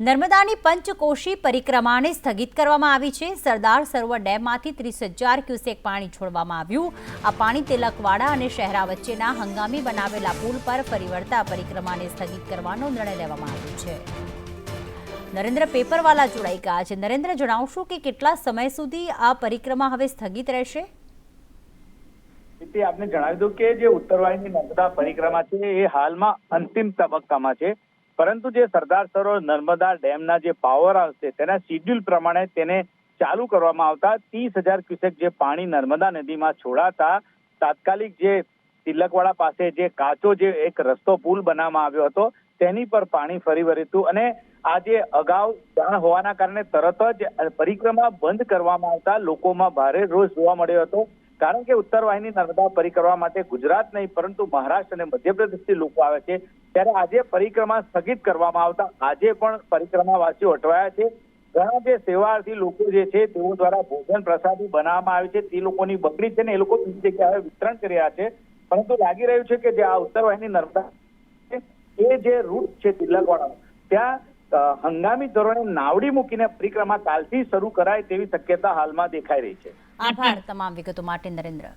નર્મદાની પંચકોશી પરિક્રમાને સ્થગિત કરવામાં આવી છે. સરદાર સરોવર ડેમમાંથી ત્રીસ હજાર ક્યુસેક પાણી છોડવામાં આવ્યું. આ પાણી તિલકવાડા અને શહેરા વચ્ચેના હંગામી બનાવેલા પુલ પર ફરી પરિક્રમાને સ્થગિત કરવાનો નિર્ણય લેવામાં આવ્યો છે. નરેન્દ્ર પેપરવાલા જોડાઈ ગયા છે. નરેન્દ્ર, જણાવશો કે કેટલા સમય સુધી આ પરિક્રમા હવે સ્થગિત રહેશે? આપને જણાવી દઉં કે જે ઉત્તરવાહિની નર્મદા પરિક્રમા છે, એ હાલમાં અંતિમ તબક્કામાં છે. પરંતુ જે સરદાર સરોવર નર્મદા ડેમના જે પાવર છે, તેના શિડ્યુલ પ્રમાણે તેને ચાલુ કરવામાં આવતા ત્રીસ હજાર ક્યુસેક જે પાણી નર્મદા નદીમાં છોડાતા તાત્કાલિક જે તિલકવાડા પાસે જે કાચો જે એક રસ્તો પુલ બનાવવામાં આવ્યો હતો, તેની પર પાણી ફરી વળ્યું અને આજે અગાઉ જાણ હોવાના કારણે તરત જ પરિક્રમા બંધ કરવામાં આવતા લોકોમાં ભારે રોષ જોવા મળ્યો હતો. કારણ કે ઉત્તર વાહિની નર્મદા પરિક્રમા માટે ગુજરાત નહીં, પરંતુ મહારાષ્ટ્ર અને મધ્યપ્રદેશથી લોકો આવે છે. ત્યારે આજે પરિક્રમા સ્થગિત કરવામાં આવતા. આજે પણ પરિક્રમાવાસીઓ અટવાયા છે. ઘણા જે સેવાર્થી લોકો જે છે, તેઓ દ્વારા ભોજન પ્રસાદી બનાવવામાં આવે છે. તે લોકોની બકરી છે ને એ લોકો બીજી જગ્યાએ વિતરણ કરી રહ્યા છે. પરંતુ લાગી રહ્યું છે કે જે આ ઉત્તર વાહિની નર્મદા એ જે રૂટ છે તિલકવાડાનો ત્યાં હંગામી ધોરણે નાવડી મૂકીને પરિક્રમા કાલથી શરૂ કરાય તેવી શક્યતા હાલમાં દેખાઈ રહી છે. આભાર તમામ વિગતો માટે નરેન્દ્ર.